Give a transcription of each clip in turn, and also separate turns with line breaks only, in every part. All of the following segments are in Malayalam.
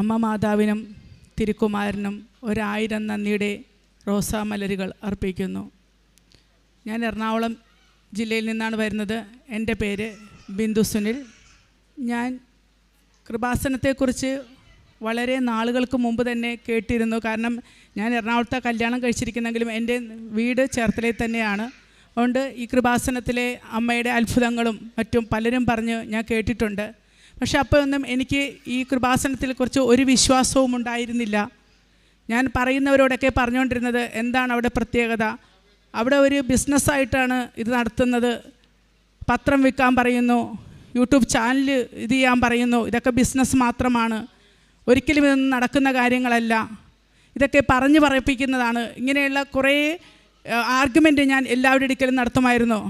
അമ്മ മാതാവിനും തിരുക്കുമാരനും ഒരായിരം നന്ദിയുടെ റോസാമലരുകൾ അർപ്പിക്കുന്നു. ഞാൻ എറണാകുളം ജില്ലയിൽ നിന്നാണ് വരുന്നത്. എന്റെ പേര് ബിന്ദു സുനിൽ. ഞാൻ കൃപാസനത്തെക്കുറിച്ച് വളരെ നാളുകൾക്ക് മുമ്പ് തന്നെ കേട്ടിരുന്നു. കാരണം ഞാൻ എറണാകുളത്തെ കല്യാണം കഴിച്ചിരിക്കുന്നെങ്കിലും എന്റെ വീട് ചേർത്തലയിൽ തന്നെയാണ്. അതുകൊണ്ട് ഈ കൃപാസനത്തിലെ അമ്മയുടെ അത്ഭുതങ്ങളും മറ്റും പലരും പറഞ്ഞ് ഞാൻ കേട്ടിട്ടുണ്ട്. പക്ഷെ അപ്പോൾ ഒന്നും എനിക്ക് ഈ കൃപാസനത്തിൽ കുറച്ച് ഒരു വിശ്വാസവും ഉണ്ടായിരുന്നില്ല. ഞാൻ പറയുന്നവരോടൊക്കെ പറഞ്ഞുകൊണ്ടിരുന്നത് എന്താണ് അവിടെ പ്രത്യേകത? അവിടെ ഒരു ബിസിനസ്സായിട്ടാണ് ഇത് നടത്തുന്നത്. പത്രം വിൽക്കാൻ പറയുന്നു യൂട്യൂബ് ചാനൽ ഇത് ചെയ്യാൻ പറയുന്നു ഇതൊക്കെ ബിസിനസ് മാത്രമാണ്. ഒരിക്കലും ഇതൊന്നും നടക്കുന്ന കാര്യങ്ങളല്ല. ഇതൊക്കെ പറഞ്ഞു പറയിപ്പിക്കുന്നതാണ്. ഇങ്ങനെയുള്ള കുറേ ആർഗ്യുമെന്റ് ഞാൻ എല്ലാവരുടെ ഇടയ്ക്കലും നടത്തുമായിരുന്നു.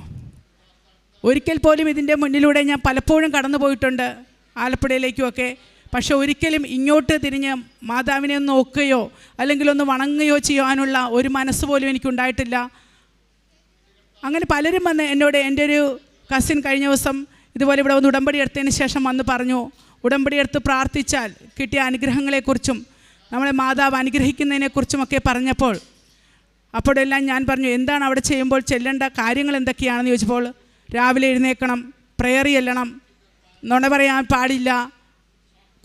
ഒരിക്കൽ പോലും ഇതിന്റെ മുന്നിലൂടെ ഞാൻ പലപ്പോഴും കടന്നു പോയിട്ടുണ്ട് ആലപ്പുഴയിലേക്കുമൊക്കെ. പക്ഷെ ഒരിക്കലും ഇങ്ങോട്ട് തിരിഞ്ഞ് മാതാവിനെ ഒന്ന് നോക്കുകയോ അല്ലെങ്കിൽ ഒന്ന് വണങ്ങുകയോ ചെയ്യാനുള്ള ഒരു മനസ്സ് പോലും എനിക്കുണ്ടായിട്ടില്ല. അങ്ങനെ പലരും വന്ന് എന്നോട് എന്റെ ഒരു കസിൻ കഴിഞ്ഞ ദിവസം ഇതുപോലെ ഇവിടെ വന്ന് ഉടമ്പടി എടുത്തതിന് ശേഷം വന്ന് പറഞ്ഞു ഉടമ്പടി എടുത്ത് പ്രാർത്ഥിച്ചാൽ കിട്ടിയ അനുഗ്രഹങ്ങളെക്കുറിച്ചും നമ്മളെ മാതാവ് അനുഗ്രഹിക്കുന്നതിനെക്കുറിച്ചുമൊക്കെ പറഞ്ഞപ്പോൾ അപ്പോഴെല്ലാം ഞാൻ പറഞ്ഞു എന്താണ് അവിടെ ചെയ്യുമ്പോൾ ചെല്ലേണ്ട കാര്യങ്ങൾ എന്തൊക്കെയാണെന്ന് ചോദിച്ചപ്പോൾ രാവിലെ എഴുന്നേക്കണം പ്രെയർ ചെല്ലണം നുണ പറയാൻ പാടില്ല.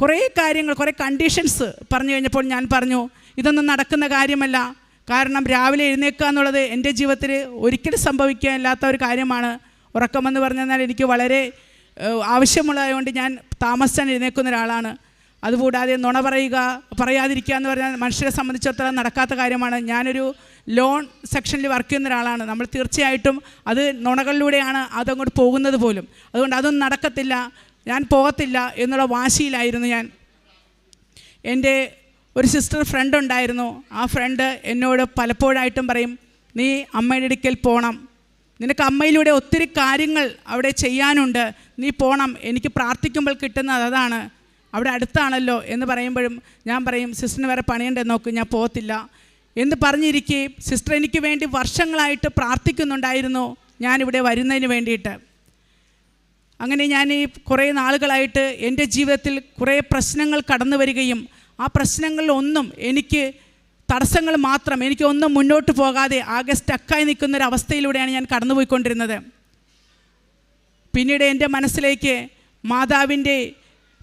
കുറേ കാര്യങ്ങൾ കുറേ കണ്ടീഷൻസ് പറഞ്ഞു കഴിഞ്ഞപ്പോൾ ഞാൻ പറഞ്ഞു ഇതൊന്നും നടക്കുന്ന കാര്യമല്ല. കാരണം രാവിലെ എഴുന്നേൽക്കുക എന്നുള്ളത് എന്റെ ജീവിതത്തിൽ ഒരിക്കലും സംഭവിക്കാനില്ലാത്ത ഒരു കാര്യമാണ്. ഉറക്കമെന്ന് പറഞ്ഞാൽ എനിക്ക് വളരെ ആവശ്യമുള്ളതുകൊണ്ട് ഞാൻ താമസിച്ചാൻ എഴുന്നേൽക്കുന്ന ഒരാളാണ്. അതുകൂടാതെ നുണ പറയുക പറയാതിരിക്കുക എന്ന് പറഞ്ഞാൽ മനുഷ്യരെ സംബന്ധിച്ചിടത്തോളം നടക്കാത്ത കാര്യമാണ്. ഞാനൊരു ലോൺ സെക്ഷനിൽ വർക്ക് ചെയ്യുന്ന ഒരാളാണ്. നമ്മൾ തീർച്ചയായിട്ടും അത് നുണകളിലൂടെയാണ് അതങ്ങോട്ട് പോകുന്നത് പോലും. അതുകൊണ്ട് അതൊന്നും നടക്കത്തില്ല. ഞാൻ പോകത്തില്ല എന്നുള്ള വാശിയിലായിരുന്നു ഞാൻ. എന്റെ ഒരു സിസ്റ്റർ ഫ്രണ്ട് ഉണ്ടായിരുന്നു. ആ ഫ്രണ്ട് എന്നോട് പലപ്പോഴായിട്ടും പറയും നീ അമ്മയുടെ അടുക്കൽ പോകണം നിനക്ക് അമ്മയിലൂടെ ഒത്തിരി കാര്യങ്ങൾ അവിടെ ചെയ്യാനുണ്ട്. നീ പോകണം എനിക്ക് പ്രാർത്ഥിക്കുമ്പോൾ കിട്ടുന്നത് അതാണ്. അവിടെ അടുത്താണല്ലോ. എന്ന് പറയുമ്പോഴും ഞാൻ പറയും സിസ്റ്ററിന് വേറെ പണിയുണ്ടെന്ന് നോക്ക്. ഞാൻ പോകത്തില്ല. എന്ന് പറഞ്ഞിരിക്കെ സിസ്റ്റർ എനിക്ക് വേണ്ടി വർഷങ്ങളായിട്ട് പ്രാർത്ഥിക്കുന്നുണ്ടായിരുന്നു. ഞാനിവിടെ വരുന്നതിന് വേണ്ടിയിട്ട്. അങ്ങനെ ഞാൻ ഈ കുറേ നാളുകളായിട്ട് എന്റെ ജീവിതത്തിൽ കുറേ പ്രശ്നങ്ങൾ കടന്നു വരികയും ആ പ്രശ്നങ്ങളിലൊന്നും എനിക്ക് തടസ്സങ്ങൾ മാത്രം എനിക്ക് ഒന്നും മുന്നോട്ട് പോകാതെ ആകെ സ്റ്റക്കായി നിൽക്കുന്നൊരവസ്ഥയിലൂടെയാണ് ഞാൻ കടന്നുപോയിക്കൊണ്ടിരുന്നത്. പിന്നീട് എന്റെ മനസ്സിലേക്ക് മാതാവിന്റെ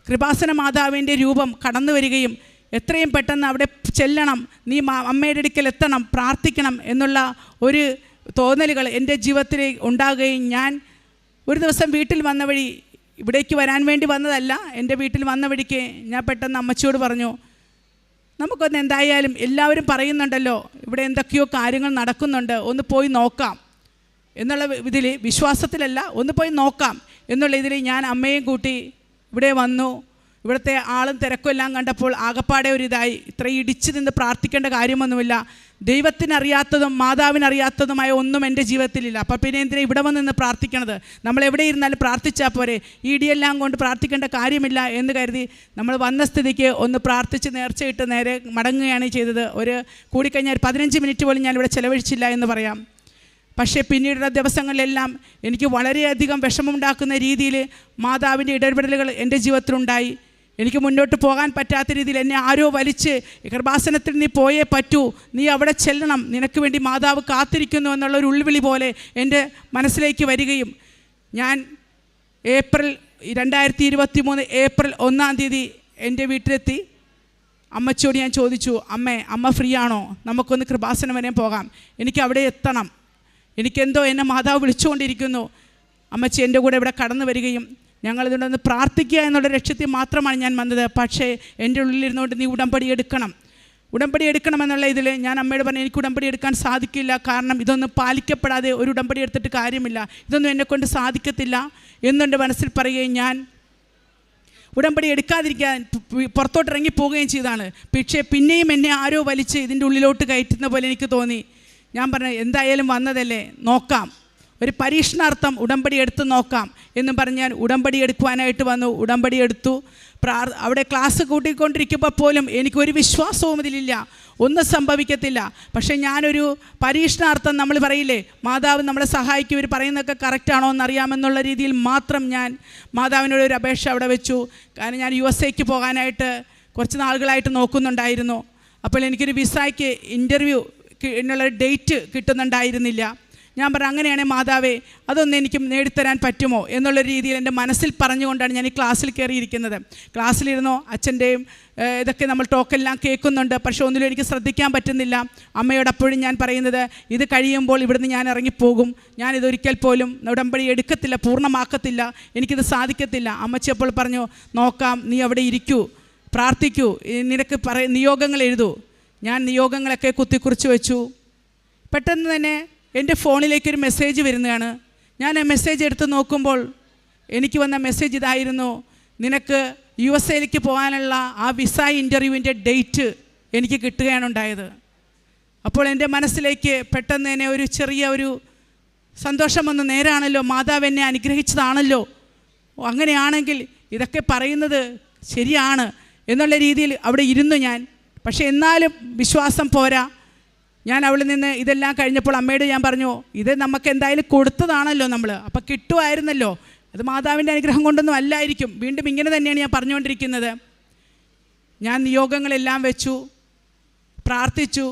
കൃപാസന മാതാവിന്റെ രൂപം കടന്നു വരികയും എത്രയും പെട്ടെന്ന് അവിടെ ചെല്ലണം. നീ അമ്മയുടെ അടുക്കൽ എത്തണം പ്രാർത്ഥിക്കണം എന്നുള്ള ഒരു തോന്നലുകൾ എന്റെ ജീവിതത്തിൽ ഉണ്ടാകുകയും ഞാൻ ഒരു ദിവസം വീട്ടിൽ വന്ന വഴി ഇവിടേക്ക് വരാൻ വേണ്ടി വന്നതല്ല എന്റെ വീട്ടിൽ വന്ന വഴിക്ക് ഞാൻ പെട്ടെന്ന് അമ്മച്ചിയോട് പറഞ്ഞു നമുക്കൊന്ന് എന്തായാലും എല്ലാവരും പറയുന്നുണ്ടല്ലോ ഇവിടെ എന്തൊക്കെയോ കാര്യങ്ങൾ നടക്കുന്നുണ്ട് ഒന്ന് പോയി നോക്കാം. എന്നുള്ള ഇതിൽ വിശ്വാസത്തിലല്ല ഒന്ന് പോയി നോക്കാം എന്നുള്ള ഇതിൽ ഞാൻ അമ്മയും കൂട്ടി ഇവിടെ വന്നു. ഇവിടുത്തെ ആളും തിരക്കും എല്ലാം കണ്ടപ്പോൾ ആകപ്പാടെ ഒരു ഇതായി ഇത്ര ഇടിച്ചു നിന്ന് പ്രാർത്ഥിക്കേണ്ട കാര്യമൊന്നുമില്ല. ദൈവത്തിനറിയാത്തതും മാതാവിനറിയാത്തതുമായ ഒന്നും എന്റെ ജീവിതത്തിലില്ല. അപ്പം പിന്നെ എന്തിനാ ഇവിടെ വന്ന് നിന്ന് പ്രാർത്ഥിക്കണത്? നമ്മൾ എവിടെ ഇരുന്നാലും പ്രാർത്ഥിച്ചാൽ പോരെ. ഇടിയെല്ലാം കൊണ്ട് പ്രാർത്ഥിക്കേണ്ട കാര്യമില്ല എന്ന് കരുതി നമ്മൾ വന്ന സ്ഥിതിക്ക് ഒന്ന് പ്രാർത്ഥിച്ച് നേർച്ചയിട്ട് നേരെ മടങ്ങുകയാണ് ചെയ്തത്. ഒരു കൂടിക്കഴിഞ്ഞാൽ പതിനഞ്ച് മിനിറ്റ് പോലും ഞാനിവിടെ ചിലവഴിച്ചില്ല എന്ന് പറയാം. പക്ഷേ പിന്നീടുള്ള ദിവസങ്ങളിലെല്ലാം എനിക്ക് വളരെയധികം വിഷമമുണ്ടാക്കുന്ന രീതിയിൽ മാതാവിന്റെ ഇടപെടലുകൾ എന്റെ ജീവിതത്തിലുണ്ടായി. എനിക്ക് മുന്നോട്ട് പോകാൻ പറ്റാത്ത രീതിയിൽ എന്നെ ആരോ വലിച്ച് ഗർഭാസനത്തിൽ നീ പോയേ പറ്റൂ. നീ അവിടെ ചെല്ലണം. നിനക്ക് വേണ്ടി മാതാവ് കാത്തിരിക്കുന്നു എന്നുള്ള ഒരു ഉൾവിളി പോലെ എന്റെ മനസ്സിലേക്ക് വരികയും ഞാൻ ഏപ്രിൽ രണ്ടായിരത്തി ഇരുപത്തി മൂന്ന് ഏപ്രിൽ ഒന്നാം തീയതി എന്റെ വീട്ടിലെത്തി. അമ്മച്ചോട് ഞാൻ ചോദിച്ചു അമ്മേ അമ്മ ഫ്രീ ആണോ നമുക്കൊന്ന് കൃപാസനം വരെ പോകാം. എനിക്ക് അവിടെ എത്തണം. എനിക്കെന്തോ എന്നെ മാതാവ് വിളിച്ചുകൊണ്ടിരിക്കുന്നു. അമ്മച്ചി എന്റെ കൂടെ ഇവിടെ കടന്നു വരികയും ഞങ്ങളിതുകൊണ്ടൊന്ന് പ്രാർത്ഥിക്കുക എന്നുള്ള ലക്ഷ്യത്തിൽ മാത്രമാണ് ഞാൻ വന്നത്. പക്ഷേ എന്റെ ഉള്ളിലിരുന്നുകൊണ്ട് നീ ഉടമ്പടി എടുക്കണം. ഉടമ്പടി എടുക്കണമെന്നുള്ള ഇതിൽ ഞാൻ അമ്മയോട് പറഞ്ഞു എനിക്ക് ഉടമ്പടി എടുക്കാൻ സാധിക്കില്ല. കാരണം ഇതൊന്നും പാലിക്കപ്പെടാതെ ഒരു ഉടമ്പടി എടുത്തിട്ട് കാര്യമില്ല. ഇതൊന്നും എന്നെക്കൊണ്ട് സാധിക്കത്തില്ല. എന്നെന്റെ മനസ്സിൽ പറയുകയും ഞാൻ ഉടമ്പടി എടുക്കാതിരിക്കാൻ പുറത്തോട്ട് ഇറങ്ങി പോവുകയും ചെയ്താണ് പക്ഷേ പിന്നെയും എന്നെ ആരോ വലിച്ച് ഇതിന്റെ ഉള്ളിലോട്ട് കയറ്റുന്ന പോലെ എനിക്ക് തോന്നി. ഞാൻ പറഞ്ഞു എന്തായാലും വന്നതല്ലേ? നോക്കാം. ഒരു പരീക്ഷണാർത്ഥം ഉടമ്പടി എടുത്ത് നോക്കാം എന്ന് പറഞ്ഞാൽ ഉടമ്പടി എടുക്കുവാനായിട്ട് വന്നു ഉടമ്പടി എടുത്തു. പ്രാർ അവിടെ ക്ലാസ് കൂട്ടിക്കൊണ്ടിരിക്കുമ്പോൾ പോലും എനിക്കൊരു വിശ്വാസവും ഇതിലില്ല. ഒന്നും സംഭവിക്കത്തില്ല. പക്ഷേ ഞാനൊരു പരീക്ഷണാർത്ഥം നമ്മൾ പറയില്ലേ മാതാവ് നമ്മളെ സഹായിക്കും ഇവർ പറയുന്നതൊക്കെ കറക്റ്റാണോ എന്നറിയാമെന്നുള്ള രീതിയിൽ മാത്രം ഞാൻ മാതാവിനോട് ഒരു അപേക്ഷ അവിടെ വെച്ചു. കാരണം ഞാൻ യു എസ് എക്ക് പോകാനായിട്ട് കുറച്ച് നാളുകളായിട്ട് നോക്കുന്നുണ്ടായിരുന്നു. അപ്പോൾ എനിക്കൊരു വിസയ്ക്ക് ഇന്റർവ്യൂ എന്നുള്ള ഡേറ്റ് കിട്ടുന്നുണ്ടായിരുന്നില്ല. ഞാൻ പറഞ്ഞു അങ്ങനെയാണേ മാതാവേ അതൊന്നും എനിക്ക് നേടിത്തരാൻ പറ്റുമോ? എന്നുള്ള രീതിയിൽ എന്റെ മനസ്സിൽ പറഞ്ഞുകൊണ്ടാണ് ഞാൻ ഈ ക്ലാസ്സിൽ കയറിയിരിക്കുന്നത്. ക്ലാസ്സിലിരുന്നോ അച്ഛന്റെയും ഇതൊക്കെ നമ്മൾ ടോക്കെല്ലാം കേൾക്കുന്നുണ്ട്. പക്ഷേ ഒന്നിലും എനിക്ക് ശ്രദ്ധിക്കാൻ പറ്റുന്നില്ല. അമ്മയോട് അപ്പോഴും ഞാൻ പറയുന്നത് ഇത് കഴിയുമ്പോൾ ഇവിടുന്ന് ഞാൻ ഇറങ്ങിപ്പോകും. ഞാൻ ഇതൊരിക്കൽ പോലും ഉടമ്പടി എടുക്കത്തില്ല പൂർണമാക്കത്തില്ല. എനിക്കിത് സാധിക്കത്തില്ല. അമ്മച്ചി അപ്പോൾ പറഞ്ഞു നോക്കാം നീ അവിടെ ഇരിക്കൂ പ്രാർത്ഥിക്കൂ നിനക്ക് പറ നിയോഗങ്ങൾ എഴുതൂ. ഞാൻ നിയോഗങ്ങളൊക്കെ കുത്തിക്കുറിച്ച് വെച്ചു. പെട്ടെന്ന് തന്നെ എന്റെ ഫോണിലേക്കൊരു മെസ്സേജ് വരുന്നതാണ്. ഞാൻ ആ മെസ്സേജ് എടുത്ത് നോക്കുമ്പോൾ എനിക്ക് വന്ന മെസ്സേജ് ഇതായിരുന്നു നിനക്ക് യു എസ് എയിലേക്ക് പോകാനുള്ള ആ വിസ ഇന്റർവ്യൂവിന്റെ ഡേറ്റ് എനിക്ക് കിട്ടുകയാണ് ഉണ്ടായത്. അപ്പോൾ എന്റെ മനസ്സിലേക്ക് പെട്ടെന്ന് തന്നെ ഒരു ചെറിയ ഒരു സന്തോഷം വന്ന്. നേരാണല്ലോ മാതാവ് എന്നെ അനുഗ്രഹിച്ചതാണല്ലോ. അങ്ങനെയാണെങ്കിൽ ഇതൊക്കെ പറയുന്നത് ശരിയാണ് എന്നുള്ള രീതിയിൽ അവിടെ ഇരുന്നു ഞാൻ. പക്ഷേ എന്നാലും വിശ്വാസം പോരാ. ഞാൻ അവിടെ നിന്ന് ഇതെല്ലാം കഴിഞ്ഞപ്പോൾ അമ്മയോട് ഞാൻ പറഞ്ഞു ഇത് നമുക്ക് എന്തായാലും കൊടുത്തതാണല്ലോ നമ്മൾ അപ്പോൾ കിട്ടുമായിരുന്നല്ലോ. അത് മാതാവിന്റെ അനുഗ്രഹം കൊണ്ടൊന്നും അല്ലായിരിക്കും. വീണ്ടും ഇങ്ങനെ തന്നെയാണ് ഞാൻ പറഞ്ഞുകൊണ്ടിരിക്കുന്നത്. ഞാൻ നിയോഗങ്ങളെല്ലാം വെച്ചു പ്രാർത്ഥിച്ചു.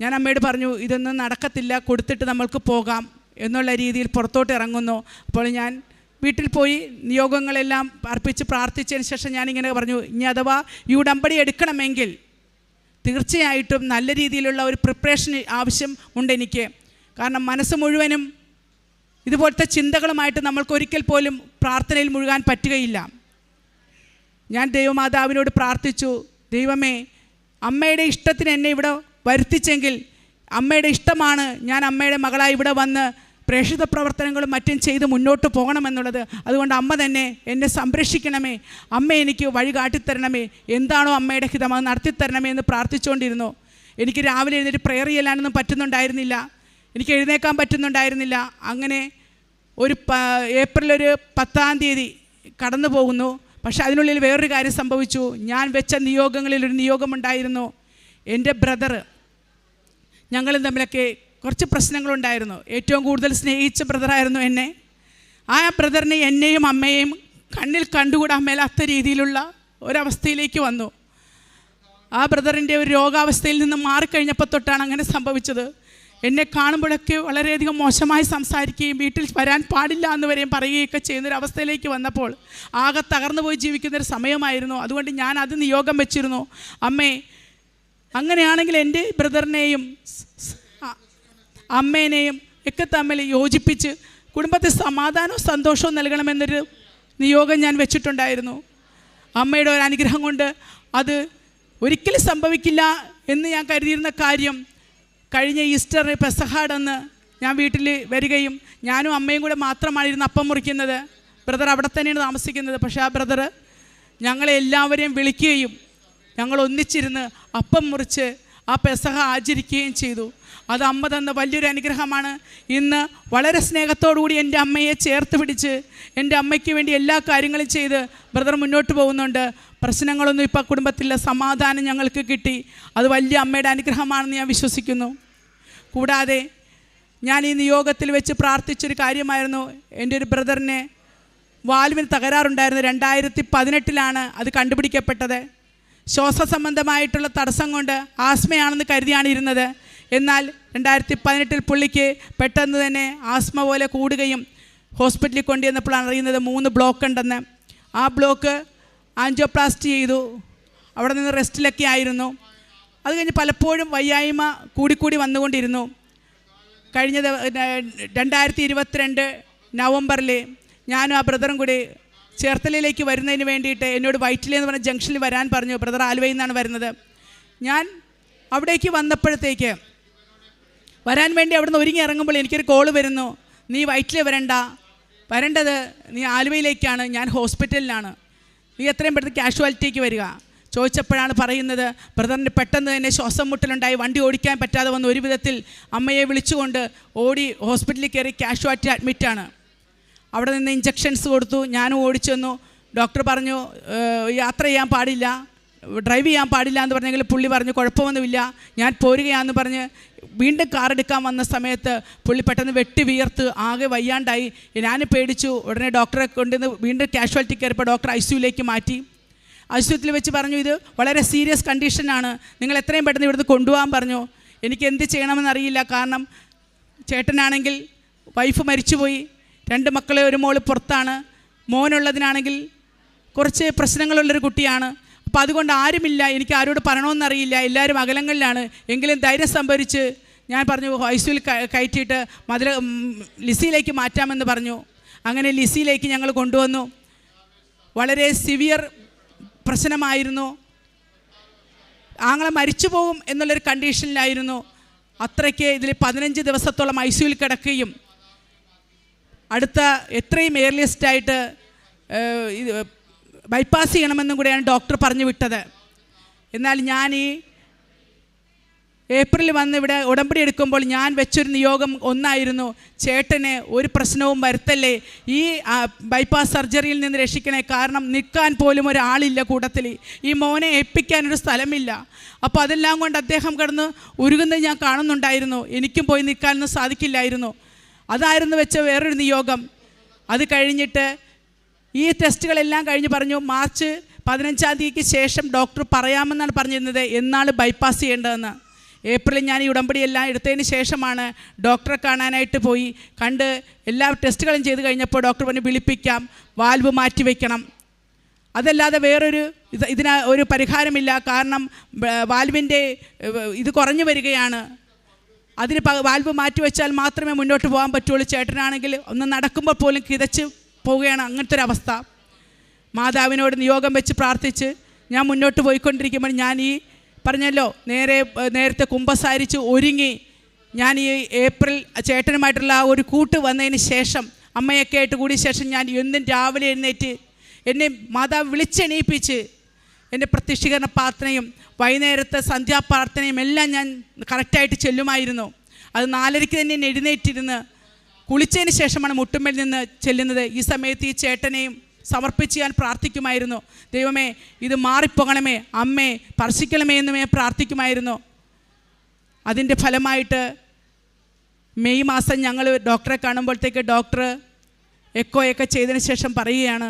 ഞാൻ അമ്മയോട് പറഞ്ഞു ഇതൊന്നും നടക്കത്തില്ല. കൊടുത്തിട്ട് നമ്മൾക്ക് പോകാം. എന്നുള്ള രീതിയിൽ പുറത്തോട്ട് ഇറങ്ങുന്നു. അപ്പോൾ ഞാൻ വീട്ടിൽ പോയി നിയോഗങ്ങളെല്ലാം അർപ്പിച്ച് പ്രാർത്ഥിച്ചതിന് ശേഷം ഞാനിങ്ങനെ പറഞ്ഞു ഇനി അഥവാ ഈ ഉടമ്പടി എടുക്കണമെങ്കിൽ തീർച്ചയായിട്ടും നല്ല രീതിയിലുള്ള ഒരു പ്രിപ്പറേഷൻ ആവശ്യം ഉണ്ട് എനിക്ക്. കാരണം മനസ്സ് മുഴുവനും ഇതുപോലത്തെ ചിന്തകളുമായിട്ട് നമ്മൾക്ക് ഒരിക്കൽ പോലും പ്രാർത്ഥനയിൽ മുഴുകാൻ പറ്റുകയില്ല. ഞാൻ ദൈവമാതാവിനോട് പ്രാർത്ഥിച്ചു ദൈവമേ അമ്മയുടെ ഇഷ്ടത്തിന് എന്നെ ഇവിടെ വരുത്തിച്ചെങ്കിൽ അമ്മയുടെ ഇഷ്ടമാണ് ഞാൻ അമ്മയുടെ മകളായി ഇവിടെ വന്ന് പ്രേക്ഷിത പ്രവർത്തനങ്ങളും മറ്റും ചെയ്ത് മുന്നോട്ട് പോകണമെന്നുള്ളത് അതുകൊണ്ട് അമ്മ തന്നെ എന്നെ സംരക്ഷിക്കണമേ. അമ്മ എനിക്ക് വഴി കാട്ടിത്തരണമേ. എന്താണോ അമ്മയുടെ ഹിതം അത് നടത്തിത്തരണമേ എന്ന് പ്രാർത്ഥിച്ചുകൊണ്ടിരുന്നു. എനിക്ക് രാവിലെ എഴുന്നേറ്റ് പ്രെയർ ചെയ്യാനൊന്നും പറ്റുന്നുണ്ടായിരുന്നില്ല. എനിക്ക് എഴുന്നേക്കാൻ പറ്റുന്നുണ്ടായിരുന്നില്ല. അങ്ങനെ ഒരു പ ഏപ്രിൽ ഒരു പത്താം തീയതി കടന്നു പോകുന്നു. പക്ഷെ അതിനുള്ളിൽ വേറൊരു കാര്യം സംഭവിച്ചു. ഞാൻ വെച്ച നിയോഗങ്ങളിൽ ഒരു നിയോഗമുണ്ടായിരുന്നു. എന്റെ ബ്രദർ ഞങ്ങളും തമ്മിലൊക്കെ കുറച്ച് പ്രശ്നങ്ങളുണ്ടായിരുന്നു. ഏറ്റവും കൂടുതൽ സ്നേഹിച്ച ബ്രദറായിരുന്നു എന്നെ. ആ ബ്രദറിനെ എന്നെയും അമ്മയെയും കണ്ണിൽ കണ്ടുകൂടാൻ മേലാത്ത രീതിയിലുള്ള ഒരവസ്ഥയിലേക്ക് വന്നു. ആ ബ്രദറിന്റെ ഒരു രോഗാവസ്ഥയിൽ നിന്ന് മാറിക്കഴിഞ്ഞപ്പോൾ തൊട്ടാണ് അങ്ങനെ സംഭവിച്ചത്. എന്നെ കാണുമ്പോഴൊക്കെ വളരെയധികം മോശമായി സംസാരിക്കുകയും വീട്ടിൽ വരാൻ പാടില്ല എന്ന് വരെയും പറയുകയൊക്കെ ചെയ്യുന്നൊരവസ്ഥയിലേക്ക് വന്നപ്പോൾ ആകെ തകർന്നു പോയി ജീവിക്കുന്നൊരു സമയമായിരുന്നു. അതുകൊണ്ട് ഞാൻ അത് നിയോഗം വെച്ചിരുന്നു. അമ്മേ അങ്ങനെയാണെങ്കിൽ എന്റെ ബ്രദറിനെയും അമ്മേനെയും ഒക്കെ തമ്മിൽ യോജിപ്പിച്ച് കുടുംബത്തിൽ സമാധാനവും സന്തോഷവും നൽകണമെന്നൊരു നിയോഗം ഞാൻ വെച്ചിട്ടുണ്ടായിരുന്നു. അമ്മയുടെ ഒരു അനുഗ്രഹം കൊണ്ട് അത് ഒരിക്കലും സംഭവിക്കില്ല എന്ന് ഞാൻ കരുതിയിരുന്ന കാര്യം കഴിഞ്ഞ ഈസ്റ്റർ പെസഹാടെന്ന് ഞാൻ വീട്ടിൽ വരികയും ഞാനും അമ്മയും കൂടെ മാത്രമാണ് ഇരുന്ന് അപ്പം മുറിക്കുന്നത്. ബ്രദർ അവിടെ തന്നെയാണ് താമസിക്കുന്നത്. പക്ഷേ ആ ബ്രദർ ഞങ്ങളെ എല്ലാവരെയും വിളിക്കുകയും ഞങ്ങൾ ഒന്നിച്ചിരുന്ന് അപ്പം മുറിച്ച് ആ പെസഹ ആചരിക്കുകയും ചെയ്തു. അത് അമ്മ തന്ന വലിയൊരു അനുഗ്രഹമാണ്. ഇന്ന് വളരെ സ്നേഹത്തോടുകൂടി എന്റെ അമ്മയെ ചേർത്ത് പിടിച്ച് എന്റെ അമ്മയ്ക്ക് വേണ്ടി എല്ലാ കാര്യങ്ങളും ചെയ്ത് ബ്രദർ മുന്നോട്ട് പോകുന്നുണ്ട്. പ്രശ്നങ്ങളൊന്നും ഇപ്പോൾ കുടുംബത്തിലെ സമാധാനം ഞങ്ങൾക്ക് കിട്ടി. അത് വലിയ അമ്മയുടെ അനുഗ്രഹമാണെന്ന് ഞാൻ വിശ്വസിക്കുന്നു. കൂടാതെ ഞാൻ ഈ നിയോഗത്തിൽ വെച്ച് പ്രാർത്ഥിച്ചൊരു കാര്യമായിരുന്നു. എന്റെ ഒരു ബ്രദറിനെ വാൽവിന് തകരാറുണ്ടായിരുന്നു. രണ്ടായിരത്തി പതിനെട്ടിലാണ് അത് കണ്ടുപിടിക്കപ്പെട്ടത്. ശ്വാസ സംബന്ധമായിട്ടുള്ള തടസ്സം കൊണ്ട് ആസ്മയാണെന്ന് കരുതിയാണ് ഇരുന്നത്. എന്നാൽ രണ്ടായിരത്തി പതിനെട്ടിൽ പുള്ളിക്ക് പെട്ടെന്ന് തന്നെ ആസ്മ പോലെ കൂടുകയും ഹോസ്പിറ്റലിൽ കൊണ്ടുവന്നപ്പോഴാണ് അറിയുന്നത് മൂന്ന് ബ്ലോക്ക് ഉണ്ടെന്ന്. ആ ബ്ലോക്ക് ആൻജിയോപ്ലാസ്റ്റി ചെയ്തു. അവിടെ നിന്ന് റെസ്റ്റിലൊക്കെ ആയിരുന്നു. അത് കഴിഞ്ഞ് പലപ്പോഴും വയ്യായ്മ കൂടിക്കൂടി വന്നുകൊണ്ടിരുന്നു. കഴിഞ്ഞ രണ്ടായിരത്തി ഇരുപത്തിരണ്ട് നവംബറിൽ ഞാനും ആ ബ്രദറും കൂടി ചേർത്തലയിലേക്ക് വരുന്നതിന് വേണ്ടിയിട്ട് എന്നോട് വൈറ്റിലേ എന്ന് പറഞ്ഞ ജംഗ്ഷനിൽ വരാൻ പറഞ്ഞു. ബ്രദർ ആലുവയിൽ നിന്നാണ് വരുന്നത്. ഞാൻ അവിടേക്ക് വന്നപ്പോഴത്തേക്ക് വരാൻ വേണ്ടി അവിടുന്ന് ഒരുങ്ങി ഇറങ്ങുമ്പോൾ എനിക്കൊരു കോൾ വരുന്നു. നീ വൈറ്റിലെ വരണ്ട. വരേണ്ടത് നീ ആലുവയിലേക്കാണ്. ഞാൻ ഹോസ്പിറ്റലിലാണ്. നീ എത്രയും പെട്ടെന്ന് കാഷ്വാലിറ്റിക്ക് വരിക. ചോദിച്ചപ്പോഴാണ് പറയുന്നത് ബ്രദറിന് പെട്ടെന്ന് തന്നെ ശ്വാസം മുട്ടലുണ്ടായി. വണ്ടി ഓടിക്കാൻ പറ്റാതെ വന്ന് ഒരു വിധത്തിൽ അമ്മയെ വിളിച്ചുകൊണ്ട് ഓടി ഹോസ്പിറ്റലിൽ കയറി കാഷ്വാലിറ്റി അഡ്മിറ്റാണ്. അവിടെ നിന്ന് ഇഞ്ചക്ഷൻസ് കൊടുത്തു. ഞാനും ഓടിച്ചെന്നു ഡോക്ടർ പറഞ്ഞു യാത്ര ചെയ്യാൻ പാടില്ല. ഡ്രൈവ് ചെയ്യാൻ പാടില്ല എന്ന് പറഞ്ഞെങ്കിൽ പുള്ളി പറഞ്ഞു കുഴപ്പമൊന്നുമില്ല. ഞാൻ പോരുകയാന്ന് പറഞ്ഞ് വീണ്ടും കാർ എടുക്കാൻ വന്ന സമയത്ത് പുള്ളി പെട്ടെന്ന് വെട്ടി വിയർത്ത് ആകെ വയ്യാണ്ടായി. ഞാൻ പേടിച്ചു. ഉടനെ ഡോക്ടറെ കൊണ്ടുവന്ന് വീണ്ടും കാഷ്വാലിറ്റി കയറിയപ്പോൾ ഡോക്ടർ ഐ സിയുലേക്ക് മാറ്റി. ആശുപത്രിയിൽ വെച്ച് പറഞ്ഞു ഇത് വളരെ സീരിയസ് കണ്ടീഷനാണ് നിങ്ങൾ എത്രയും പെട്ടെന്ന് ഇവിടുന്ന് കൊണ്ടുപോകാൻ പറഞ്ഞു. എനിക്ക് എന്ത് ചെയ്യണമെന്നറിയില്ല കാരണം ചേട്ടനാണെങ്കിൽ വൈഫ് മരിച്ചുപോയി. രണ്ട് മക്കളെ ഒരു മോൾ പുറത്താണ്. മോനുള്ളതിനാണെങ്കിൽ കുറച്ച് പ്രശ്നങ്ങളുള്ളൊരു കുട്ടിയാണ്. അപ്പോൾ അതുകൊണ്ട് ആരുമില്ല. എനിക്ക് ആരോട് പറയണമെന്നറിയില്ല എല്ലാവരും അകലങ്ങളിലാണ്. എങ്കിലും ധൈര്യം സംഭരിച്ച് ഞാൻ പറഞ്ഞു ഐസിയിൽ കയറ്റിയിട്ട് മധുര ലിസിയിലേക്ക് മാറ്റാമെന്ന് പറഞ്ഞു. അങ്ങനെ ലിസിയിലേക്ക് ഞങ്ങൾ കൊണ്ടുവന്നു. വളരെ സിവിയർ പ്രശ്നമായിരുന്നു. ആങ്ങളെ മരിച്ചു പോകും എന്നുള്ളൊരു കണ്ടീഷനിലായിരുന്നു അത്രയ്ക്ക് ഇതിൽ പതിനഞ്ച് ദിവസത്തോളം ഐ കിടക്കുകയും അടുത്ത എത്രയും ഏർലിയസ്റ്റ് ആയിട്ട് ഏഹ്, ഇത് ബൈപ്പാസ് ചെയ്യണമെന്നും കൂടെയാണ് ഡോക്ടർ പറഞ്ഞു വിട്ടത്. എന്നാൽ ഞാൻ ഈ ഏപ്രിൽ വന്ന് ഇവിടെ ഉടമ്പടി എടുക്കുമ്പോൾ ഞാൻ വെച്ചൊരു നിയോഗം ഒന്നായിരുന്നു. ചേട്ടന് ഒരു പ്രശ്നവും വരുത്തല്ലേ? ഈ ബൈപ്പാസ് സർജറിയിൽ നിന്ന് രക്ഷിക്കണേ കാരണം നിൽക്കാൻ പോലും ഒരാളില്ല കൂട്ടത്തിൽ. ഈ മോനെ ഏൽപ്പിക്കാനൊരു സ്ഥലമില്ല. അപ്പോൾ അതെല്ലാം കൊണ്ട് അദ്ദേഹം കിടന്ന് ഉരുകുന്നത് ഞാൻ കാണുന്നുണ്ടായിരുന്നു. എനിക്കും പോയി നിൽക്കാനൊന്നും സാധിക്കില്ലായിരുന്നു. അതായിരുന്നു വെച്ച വേറൊരു നിയോഗം. അത് കഴിഞ്ഞിട്ട് ഈ ടെസ്റ്റുകളെല്ലാം കഴിഞ്ഞ് പറഞ്ഞു മാർച്ച് പതിനഞ്ചാം തീയതിക്ക് ശേഷം ഡോക്ടർ പറയാമെന്നാണ് പറഞ്ഞിരുന്നത്. എന്നാണ് ബൈപ്പാസ് ചെയ്യേണ്ടതെന്ന്. ഏപ്രിലിൽ ഞാൻ ഈ ഉടമ്പടിയെല്ലാം എടുത്തതിന് ശേഷമാണ് ഡോക്ടറെ കാണാനായിട്ട് പോയി. കണ്ട് എല്ലാ ടെസ്റ്റുകളും ചെയ്ത് കഴിഞ്ഞപ്പോൾ ഡോക്ടർ പറഞ്ഞു വിളിപ്പിക്കാം വാൽവ് മാറ്റി വയ്ക്കണം അതല്ലാതെ വേറൊരു ഇത് ഇതിന് ഒരു പരിഹാരമില്ല. കാരണം വാൽവിന്റെ ഇത് കുറഞ്ഞു വരികയാണ്. അതിന് വാൽവ് മാറ്റിവെച്ചാൽ മാത്രമേ മുന്നോട്ട് പോകാൻ പറ്റുള്ളൂ. ചേട്ടനാണെങ്കിൽ ഒന്ന് നടക്കുമ്പോൾ പോലും കിതച്ച് പോവുകയാണ് അങ്ങനത്തെ ഒരു അവസ്ഥ മാതാവിനോട് നിയോഗം വെച്ച് പ്രാർത്ഥിച്ച് ഞാൻ മുന്നോട്ട് പോയിക്കൊണ്ടിരിക്കുമ്പോൾ ഞാൻ ഈ പറഞ്ഞല്ലോ നേരെ നേരത്തെ കുമ്പസാരിച്ച് ഒരുങ്ങി ഞാൻ ഈ ഏപ്രിൽ ചേട്ടനുമായിട്ടുള്ള ആ ഒരു കൂട്ട് വന്നതിന് ശേഷം അമ്മയൊക്കെ ആയിട്ട് കൂടിയ ശേഷം ഞാൻ എന്നും രാവിലെ എഴുന്നേറ്റ് എന്നെ മാതാവ് വിളിച്ചെണീപ്പിച്ച് എന്റെ പ്രത്യക്ഷീകരണ പ്രാർത്ഥനയും വൈകുന്നേരത്തെ സന്ധ്യാപ്രാർത്ഥനയും എല്ലാം ഞാൻ കറക്റ്റായിട്ട് ചെല്ലുമായിരുന്നു. അത് നാലരയ്ക്ക് തന്നെ എന്നെ എഴുന്നേറ്റിരുന്ന് കുളിച്ചതിന് ശേഷമാണ് മുട്ടുമ്മൽ നിന്ന് ചെല്ലുന്നത്. ഈ സമയത്ത് ഈ ചേട്ടനെയും സമർപ്പിച്ച് ഞാൻ പ്രാർത്ഥിക്കുമായിരുന്നു. ദൈവമേ ഇത് മാറിപ്പോകണമേ. അമ്മേ സ്പർശിക്കണമേ എന്നുമേ പ്രാർത്ഥിക്കുമായിരുന്നു. അതിന്റെ ഫലമായിട്ട് മെയ് മാസം ഞങ്ങൾ ഡോക്ടറെ കാണുമ്പോഴത്തേക്ക് ഡോക്ടർ എക്കോയൊക്കെ ചെയ്തതിന് ശേഷം പറയുകയാണ്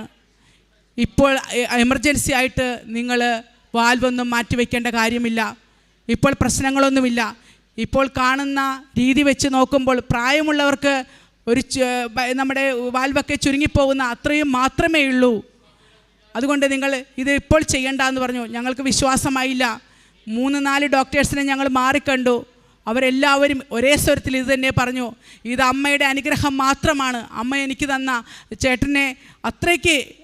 ഇപ്പോൾ എമർജൻസി ആയിട്ട് നിങ്ങൾ വാൽവൊന്നും മാറ്റിവെക്കേണ്ട കാര്യമില്ല. ഇപ്പോൾ പ്രശ്നങ്ങളൊന്നുമില്ല. ഇപ്പോൾ കാണുന്ന രീതി വെച്ച് നോക്കുമ്പോൾ പ്രായമുള്ളവർക്ക് ഒരു നമ്മുടെ വാൽവൊക്കെ ചുരുങ്ങിപ്പോകുന്ന അത്രയും മാത്രമേ ഉള്ളൂ. അതുകൊണ്ട് നിങ്ങൾ ഇത് ഇപ്പോൾ ചെയ്യണ്ട എന്ന് പറഞ്ഞു. ഞങ്ങൾക്ക് വിശ്വാസമായില്ല. മൂന്ന് നാല് ഡോക്ടേഴ്സിനെ ഞങ്ങൾ മാറിക്കണ്ടു. അവരെല്ലാവരും ഒരേ സ്വരത്തിൽ ഇത് തന്നെ പറഞ്ഞു. ഇത് അമ്മയുടെ അനുഗ്രഹം മാത്രമാണ്. അമ്മ എനിക്ക് തന്ന ചേട്ടനെ അത്രയ്ക്ക്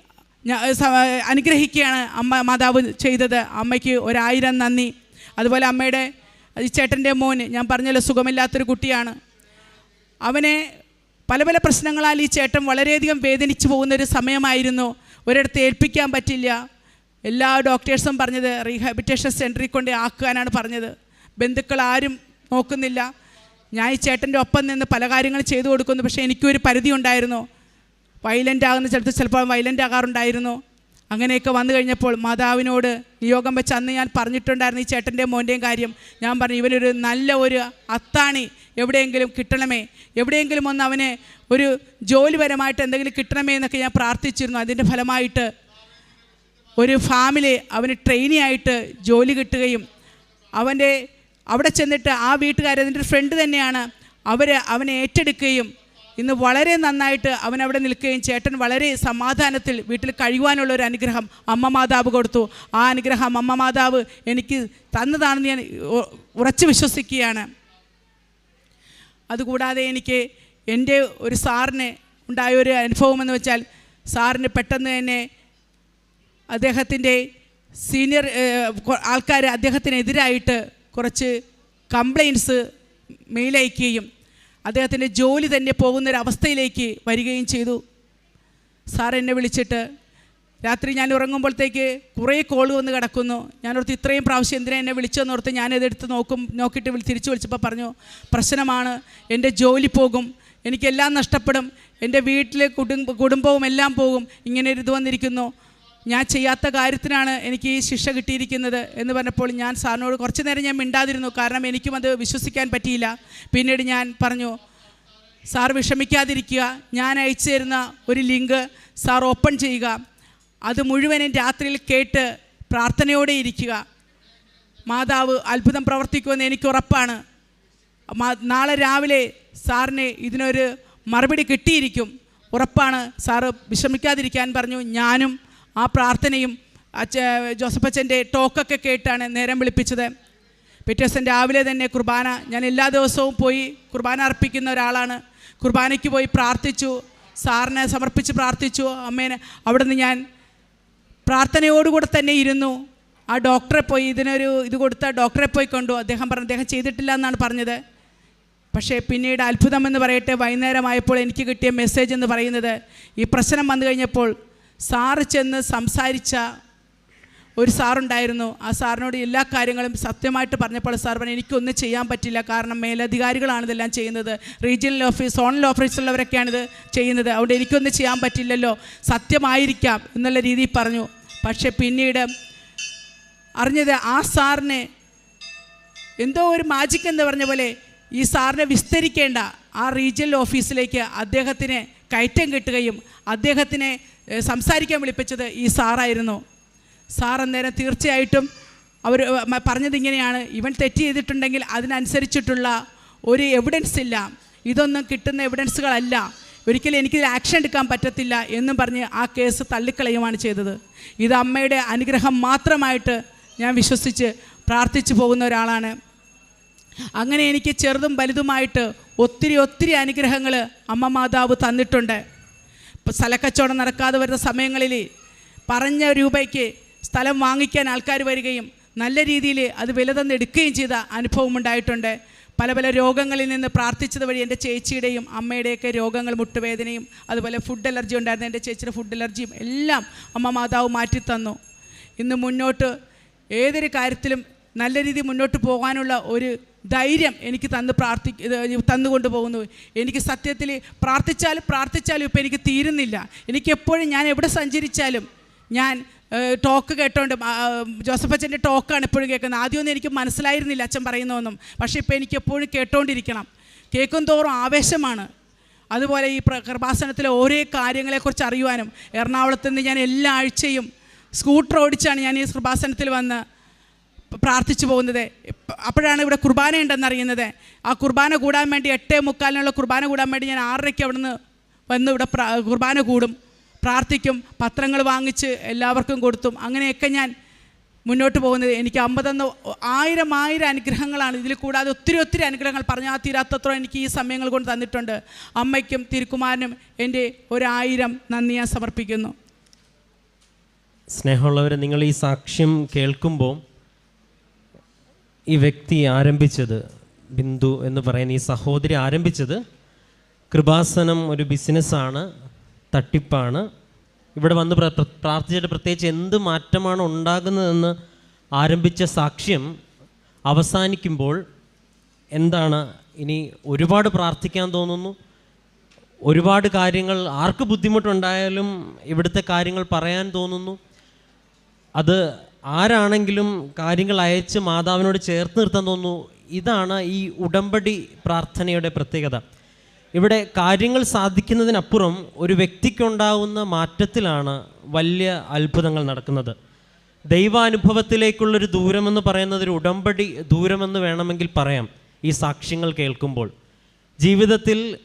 അനുഗ്രഹിക്കുകയാണ് അമ്മ മാതാവ് ചെയ്തത്. അമ്മയ്ക്ക് ഒരായിരം നന്ദി. അതുപോലെ അമ്മയുടെ ഈ ചേട്ടന്റെ മോന് ഞാൻ പറഞ്ഞല്ലോ സുഖമില്ലാത്തൊരു കുട്ടിയാണ്. അവനെ പല പല പ്രശ്നങ്ങളാൽ ഈ ചേട്ടൻ വളരെയധികം വേദനിച്ചു പോകുന്ന ഒരു സമയമായിരുന്നു. ഒരിടത്ത് ഏൽപ്പിക്കാൻ പറ്റില്ല. എല്ലാ ഡോക്ടേഴ്സും പറഞ്ഞത് റീഹാബിറ്റേഷൻ സെന്ററിൽ കൊണ്ട് ആക്കാനാണ് പറഞ്ഞത്. ബന്ധുക്കൾ ആരും നോക്കുന്നില്ല. ഞാൻ ഈ ചേട്ടന്റെ ഒപ്പം നിന്ന് പല കാര്യങ്ങളും ചെയ്തു കൊടുക്കുന്നു. പക്ഷേ എനിക്കൊരു പരിധി ഉണ്ടായിരുന്നു. വയലന്റ് ആകുന്ന സ്ഥലത്ത് ചിലപ്പോൾ വയലന്റ് ആകാറുണ്ടായിരുന്നു. അങ്ങനെയൊക്കെ വന്നു കഴിഞ്ഞപ്പോൾ മാതാവിനോട് നിയോഗം വെച്ച് അന്ന് ഞാൻ പറഞ്ഞിട്ടുണ്ടായിരുന്നു ഈ ചേട്ടന്റെയും മോന്റെയും കാര്യം. ഞാൻ പറഞ്ഞു ഇവനൊരു നല്ല ഒരു അത്താണി. എവിടെയെങ്കിലും കിട്ടണമേ? എവിടെയെങ്കിലും ഒന്ന് അവന് ഒരു ജോലിപരമായിട്ട് എന്തെങ്കിലും കിട്ടണമേ എന്നൊക്കെ ഞാൻ പ്രാർത്ഥിച്ചിരുന്നു. അതിന്റെ ഫലമായിട്ട് ഒരു ഫാമിലി അവന് ട്രെയിനിയായിട്ട് ജോലി കിട്ടുകയും അവന്റെ അവിടെ ചെന്നിട്ട് ആ വീട്ടുകാർ അതിന്റെ ഫ്രണ്ട് തന്നെയാണ്. അവർ അവനെ ഏറ്റെടുക്കുകയും ഇന്ന് വളരെ നന്നായിട്ട് അവൻ അവിടെ നിൽക്കുകയും ചേട്ടൻ വളരെ സമാധാനത്തിൽ വീട്ടിൽ കഴിയുവാനുള്ള ഒരു അനുഗ്രഹം അമ്മ മാതാവ് കൊടുത്തു. ആ അനുഗ്രഹം അമ്മ മാതാവ് എനിക്ക് തന്നതാണെന്ന് ഞാൻ ഉറച്ചു വിശ്വസിക്കുകയാണ്. അതുകൂടാതെ എനിക്ക് എന്റെ ഒരു സാറിന് ഉണ്ടായ ഒരു അനുഭവം എന്ന് വെച്ചാൽ സാറിന് പെട്ടെന്ന് തന്നെ അദ്ദേഹത്തിന്റെ സീനിയർ ആൾക്കാർ അദ്ദേഹത്തിനെതിരായിട്ട് കുറച്ച് കംപ്ലയിൻസ് മെയിലയക്കുകയും അദ്ദേഹത്തിന്റെ ജോലി തന്നെ പോകുന്നൊരവസ്ഥയിലേക്ക് വരികയും ചെയ്തു. സാർ എന്നെ വിളിച്ചിട്ട് രാത്രി ഞാൻ ഉറങ്ങുമ്പോഴത്തേക്ക് കുറേ കോൾ വന്ന് കിടക്കുന്നു. ഞാനോർത്ത് ഇത്രയും പ്രാവശ്യം എന്തിനാ എന്നെ വിളിച്ചെന്നോർത്ത് ഞാനിതെടുത്ത് നോക്കും നോക്കിയിട്ട് തിരിച്ചു വിളിച്ചപ്പോൾ പറഞ്ഞു പ്രശ്നമാണ് എന്റെ ജോലി പോകും എനിക്കെല്ലാം നഷ്ടപ്പെടും എന്റെ വീട്ടിലെ കുടുംബ കുടുംബവും എല്ലാം പോകും ഇങ്ങനെ ഒരു ഇത് വന്നിരിക്കുന്നു. ഞാൻ ചെയ്യാത്ത കാര്യത്തിനാണ് എനിക്ക് ഈ ശിക്ഷ കിട്ടിയിരിക്കുന്നത് എന്ന് പറഞ്ഞപ്പോൾ ഞാൻ സാറിനോട് കുറച്ച് നേരം ഞാൻ മിണ്ടാതിരുന്നു. കാരണം എനിക്കും അത് വിശ്വസിക്കാൻ പറ്റിയില്ല. പിന്നീട് ഞാൻ പറഞ്ഞു സാർ വിഷമിക്കാതിരിക്കുക. ഞാൻ അയച്ചു തരുന്ന ഒരു ലിങ്ക് സാർ ഓപ്പൺ ചെയ്യുക. അത് മുഴുവനും രാത്രിയിൽ കേട്ട് പ്രാർത്ഥനയോടെ ഇരിക്കുക. മാതാവ് അത്ഭുതം പ്രവർത്തിക്കുമെന്ന് എനിക്ക് ഉറപ്പാണ്. നാളെ രാവിലെ സാറിന് ഇതിനൊരു മറുപടി കിട്ടിയിരിക്കും. ഉറപ്പാണ് സാറ് വിഷമിക്കാതിരിക്കാൻ പറഞ്ഞു. ഞാനും ആ പ്രാർത്ഥനയും അച്ഛ ജോസഫ് അച്ഛന്റെ ടോക്കൊക്കെ കേട്ടാണ് നേരം വിളിപ്പിച്ചത്. പിറ്റേ ദിവസം രാവിലെ തന്നെ കുർബാന ഞാൻ എല്ലാ ദിവസവും പോയി കുർബാന അർപ്പിക്കുന്ന ഒരാളാണ്. കുർബാനയ്ക്ക് പോയി പ്രാർത്ഥിച്ചു സാറിനെ സമർപ്പിച്ച് പ്രാർത്ഥിച്ചു അമ്മേനെ അവിടെ നിന്ന് ഞാൻ പ്രാർത്ഥനയോടുകൂടെ തന്നെ ഇരുന്നു. ആ ഡോക്ടറെ പോയി ഇതിനൊരു ഇത് കൊടുത്ത ഡോക്ടറെ പോയി കണ്ടു. അദ്ദേഹം പറഞ്ഞു അദ്ദേഹം ചെയ്തിട്ടില്ല എന്നാണ് പറഞ്ഞത്. പക്ഷേ പിന്നീട് അത്ഭുതം എന്ന് പറയട്ടെ വൈകുന്നേരമായപ്പോൾ എനിക്ക് കിട്ടിയ മെസ്സേജ് എന്ന് പറയുന്നത് ഈ പ്രശ്നം വന്നു കഴിഞ്ഞപ്പോൾ സാറ് ചെന്ന് സംസാരിച്ച ഒരു സാറുണ്ടായിരുന്നു. ആ സാറിനോട് എല്ലാ കാര്യങ്ങളും സത്യമായിട്ട് പറഞ്ഞപ്പോൾ സാർ പറഞ്ഞു എനിക്കൊന്നും ചെയ്യാൻ പറ്റില്ല. കാരണം മേലധികാരികളാണ് ഇതെല്ലാം ചെയ്യുന്നത്. റീജിയണൽ ഓഫീസ് സോണൽ ഓഫീസുള്ളവരൊക്കെയാണിത് ചെയ്യുന്നത്. അതുകൊണ്ട് എനിക്കൊന്നും ചെയ്യാൻ പറ്റില്ലല്ലോ. സത്യമായിരിക്കാം എന്നുള്ള രീതിയിൽ പറഞ്ഞു. പക്ഷേ പിന്നീട് അറിഞ്ഞത് ആ സാറിനെ എന്തോ ഒരു മാജിക് എന്ന് പറഞ്ഞ പോലെ ഈ സാറിനെ വിസ്തരിക്കേണ്ട ആ റീജിയണൽ ഓഫീസിലേക്ക് അദ്ദേഹത്തിന് കയറ്റം കിട്ടുകയും അദ്ദേഹത്തിനെ സംസാരിക്കാൻ വിളിപ്പിച്ചത് ഈ സാറായിരുന്നു. സാർ അന്നേരം തീർച്ചയായിട്ടും അവർ പറഞ്ഞത് ഇങ്ങനെയാണ്. ഇവൻ തെറ്റ് ചെയ്തിട്ടുണ്ടെങ്കിൽ അതിനനുസരിച്ചിട്ടുള്ള ഒരു എവിഡൻസ് ഇല്ല. ഇതൊന്നും കിട്ടുന്ന എവിഡൻസുകളല്ല ഒരിക്കലും എനിക്കിതിൽ ആക്ഷൻ എടുക്കാൻ പറ്റത്തില്ല എന്നും പറഞ്ഞ് ആ കേസ് തള്ളിക്കളയുമാണ് ചെയ്തത്. ഇത് അമ്മയുടെ അനുഗ്രഹം മാത്രമായിട്ട് ഞാൻ വിശ്വസിച്ച് പ്രാർത്ഥിച്ചു പോകുന്ന ഒരാളാണ്. അങ്ങനെ എനിക്ക് ചെറുതും വലുതുമായിട്ട് ഒത്തിരി ഒത്തിരി അനുഗ്രഹങ്ങൾ അമ്മ മാതാവ് തന്നിട്ടുണ്ട്. ഇപ്പോൾ സ്ഥലക്കച്ചവടം നടക്കാതെ വരുന്ന സമയങ്ങളിൽ പറഞ്ഞ രൂപയ്ക്ക് സ്ഥലം വാങ്ങിക്കാൻ ആൾക്കാർ വരികയും നല്ല രീതിയിൽ അത് വില തന്നെടുക്കുകയും ചെയ്ത അനുഭവം ഉണ്ടായിട്ടുണ്ട്. പല പല രോഗങ്ങളിൽ നിന്ന് പ്രാർത്ഥിച്ചത് വഴി എന്റെ ചേച്ചിയുടെയും അമ്മയുടെയൊക്കെ രോഗങ്ങൾ മുട്ടുവേദനയും അതുപോലെ ഫുഡ് അലർജി ഉണ്ടായിരുന്ന. എന്റെ ചേച്ചിയുടെ ഫുഡ് അലർജിയും എല്ലാം അമ്മ മാതാവ് മാറ്റിത്തന്നു. ഇന്ന് മുന്നോട്ട് ഏതൊരു കാര്യത്തിലും നല്ല രീതിയിൽ മുന്നോട്ട് പോകാനുള്ള ഒരു ധൈര്യം എനിക്ക് തന്ന് പ്രാർത്ഥി തന്നുകൊണ്ട് പോകുന്നു. എനിക്ക് സത്യത്തിൽ പ്രാർത്ഥിച്ചാലും പ്രാർത്ഥിച്ചാലും ഇപ്പോൾ എനിക്ക് തീരുന്നില്ല. എനിക്ക് എപ്പോഴും ഞാൻ എവിടെ സഞ്ചരിച്ചാലും ഞാൻ ടോക്ക് കേട്ടോണ്ട് ജോസഫ് അച്ഛന്റെ ടോക്കാണ് എപ്പോഴും കേൾക്കുന്നത്. ആദ്യമൊന്നും എനിക്ക് മനസ്സിലായിരുന്നില്ല അച്ഛൻ പറയുന്നതൊന്നും. പക്ഷേ ഇപ്പോൾ എനിക്ക് എപ്പോഴും കേട്ടോണ്ടിരിക്കണം. കേൾക്കും തോറും ആവേശമാണ്. അതുപോലെ ഈ കൃപാസനത്തിലെ ഓരോ കാര്യങ്ങളെക്കുറിച്ച് അറിയുവാനും എറണാകുളത്ത് നിന്ന് ഞാൻ എല്ലാ ആഴ്ചയും സ്കൂട്ടർ ഓടിച്ചാണ് ഞാൻ ഈ കൃപാസനത്തിൽ വന്ന് പ്രാർത്ഥിച്ചു പോകുന്നത്. അപ്പോഴാണ് ഇവിടെ കുർബാന ഉണ്ടെന്നറിയുന്നത് ആ കുർബാന കൂടാൻ വേണ്ടി എട്ടേ മുക്കാലിനുള്ള കുർബാന കൂടാൻ വേണ്ടി ഞാൻ ആറരയ്ക്ക് അവിടുന്ന് വന്ന് ഇവിടെ കുർബാന കൂടും. പ്രാർത്ഥിക്കും പത്രങ്ങൾ വാങ്ങിച്ച് എല്ലാവർക്കും കൊടുത്തും. അങ്ങനെയൊക്കെ ഞാൻ മുന്നോട്ട് പോകുന്നത്. എനിക്ക് അമ്പതെന്ന് ആയിരം ആയിരം അനുഗ്രഹങ്ങളാണ് ഇതിൽ കൂടാതെ ഒത്തിരി ഒത്തിരി അനുഗ്രഹങ്ങൾ പറഞ്ഞാൽ തീരാത്തത്രം എനിക്ക് ഈ സമയങ്ങൾ കൊണ്ട് തന്നിട്ടുണ്ട്. അമ്മയ്ക്കും തിരുക്കുമാരനും എന്റെ ഒരായിരം നന്ദി ഞാൻ സമർപ്പിക്കുന്നു.
സ്നേഹമുള്ളവരെ നിങ്ങൾ ഈ സാക്ഷ്യം കേൾക്കുമ്പോൾ ഈ വ്യക്തി ആരംഭിച്ചത് ബിന്ദു എന്ന് പറയുന്ന ഈ സഹോദരി ആരംഭിച്ചത് കൃപാസനം ഒരു ബിസിനസ്സാണ് തട്ടിപ്പാണ്. ഇവിടെ വന്ന് പ്ര- പ്ര- പ്രാർത്ഥിച്ചിട്ട് പ്രത്യേകിച്ച് എന്ത് മാറ്റമാണ് ഉണ്ടാകുന്നതെന്ന് ആരംഭിച്ച സാക്ഷ്യം അവസാനിക്കുമ്പോൾ എന്താണ്? ഇനി ഒരുപാട് പ്രാർത്ഥിക്കാൻ തോന്നുന്നു. ഒരുപാട് കാര്യങ്ങൾ ആർക്ക് ബുദ്ധിമുട്ടുണ്ടായാലും ഇവിടുത്തെ കാര്യങ്ങൾ പറയാൻ തോന്നുന്നു. അത് ആരാണെങ്കിലും കാര്യങ്ങൾ അയച്ച് മാതാവിനോട് ചേർത്ത് നിർത്താൻ തോന്നുന്നു. ഇതാണ് ഈ ഉടമ്പടി പ്രാർത്ഥനയുടെ പ്രത്യേകത. ഇവിടെ കാര്യങ്ങൾ സാധിക്കുന്നതിനപ്പുറം ഒരു വ്യക്തിക്കുണ്ടാവുന്ന മാറ്റത്തിലാണ് വലിയ അത്ഭുതങ്ങൾ നടക്കുന്നത്. ദൈവാനുഭവത്തിലേക്കുള്ളൊരു ദൂരമെന്ന് പറയുന്നത് ഒരു ഉടമ്പടി ദൂരമെന്ന് വേണമെങ്കിൽ പറയാം ഈ സാക്ഷ്യങ്ങൾ കേൾക്കുമ്പോൾ. ജീവിതത്തിൽ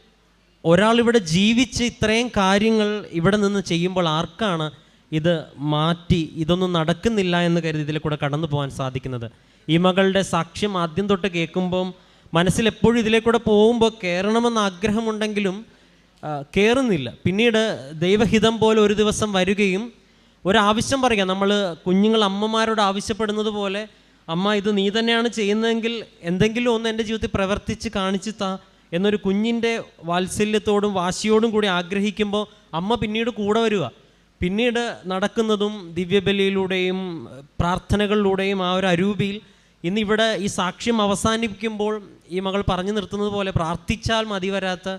ഒരാളിവിടെ ജീവിച്ച് ഇത്രയും കാര്യങ്ങൾ ഇവിടെ നിന്ന് ചെയ്യുമ്പോൾ ആർക്കാണ് ഇത് മാറ്റി ഇതൊന്നും നടക്കുന്നില്ല എന്ന് കരുതി ഇതിൽ കൂടെ കടന്നു പോകാൻ സാധിക്കുന്നത്. ഈ മകളുടെ സാക്ഷ്യം ആദ്യം തൊട്ട് കേൾക്കുമ്പം മനസ്സിൽ എപ്പോഴും ഇതിലേക്കൂടെ പോകുമ്പോൾ കയറണമെന്ന് ആഗ്രഹമുണ്ടെങ്കിലും കയറുന്നില്ല പിന്നീട് ദൈവഹിതം പോലെ ഒരു ദിവസം വരികയും ഒരാവശ്യം പറയുക നമ്മൾ കുഞ്ഞുങ്ങൾ അമ്മമാരോട് ആവശ്യപ്പെടുന്നത് പോലെ അമ്മ ഇത് നീ തന്നെയാണ് ചെയ്യുന്നതെങ്കിൽ എന്തെങ്കിലും ഒന്ന് എന്റെ ജീവിതത്തിൽ പ്രവർത്തിച്ച് കാണിച്ചു താ എന്നൊരു കുഞ്ഞിന്റെ വാത്സല്യത്തോടും വാശിയോടും കൂടി ആഗ്രഹിക്കുമ്പോൾ അമ്മ പിന്നീട് കൂടെ വരിക. പിന്നീട് നടക്കുന്നതും ദിവ്യബലിയിലൂടെയും പ്രാർത്ഥനകളിലൂടെയും ആ ഒരു അരൂപിയിൽ ഇന്നിവിടെ ഈ സാക്ഷ്യം അവസാനിപ്പിക്കുമ്പോൾ ഈ മകൾ പറഞ്ഞു നിർത്തുന്നത് പോലെ പ്രാർത്ഥിച്ചാൽ മതി വരാത്ത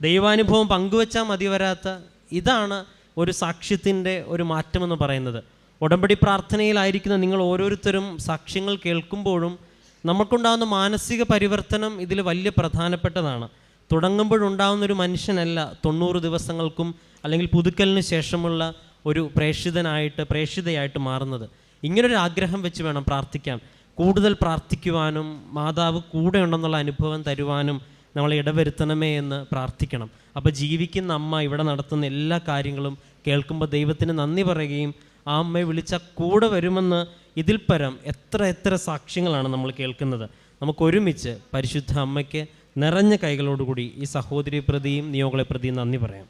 ദൈവാനുഭവം പങ്കുവച്ചാൽ മതി വരാത്ത ഇതാണ് ഒരു സാക്ഷ്യത്തിന്റെ ഒരു മാറ്റമെന്ന് പറയുന്നത്. ഉടമ്പടി പ്രാർത്ഥനയിലായിരിക്കുന്ന നിങ്ങൾ ഓരോരുത്തരും സാക്ഷ്യങ്ങൾ കേൾക്കുമ്പോഴും നമുക്കുണ്ടാകുന്ന മാനസിക പരിവർത്തനം ഇതിൽ വലിയ പ്രധാനപ്പെട്ടതാണ്. തുടങ്ങുമ്പോഴുണ്ടാകുന്നൊരു മനുഷ്യനല്ല തൊണ്ണൂറ് ദിവസങ്ങൾക്കും അല്ലെങ്കിൽ പുതുക്കലിന് ശേഷമുള്ള ഒരു പ്രേക്ഷിതനായിട്ട് പ്രേക്ഷിതയായിട്ട് മാറുന്നത്. ഇങ്ങനൊരു ആഗ്രഹം വെച്ച് വേണം പ്രാർത്ഥിക്കാൻ. കൂടുതൽ പ്രാർത്ഥിക്കുവാനും മാതാവ് കൂടെ ഉണ്ടെന്നുള്ള അനുഭവം തരുവാനും നമ്മളെ ഇടവരുത്തണമേ എന്ന് പ്രാർത്ഥിക്കണം. അപ്പോൾ ജീവിക്കുന്ന അമ്മ ഇവിടെ നടത്തുന്ന എല്ലാ കാര്യങ്ങളും കേൾക്കുമ്പോൾ ദൈവത്തിന് നന്ദി പറയുകയും ആ അമ്മയെ വിളിച്ചാൽ കൂടെ വരുമെന്ന് ഇതിൽ പരം എത്ര എത്ര സാക്ഷ്യങ്ങളാണ് നമ്മൾ കേൾക്കുന്നത്. നമുക്കൊരുമിച്ച് പരിശുദ്ധ അമ്മയ്ക്ക് നിറഞ്ഞ കൈകളോടുകൂടി ഈ സഹോദരി പ്രതിയും നിയോഗളെ പ്രതിയും നന്ദി പറയാം.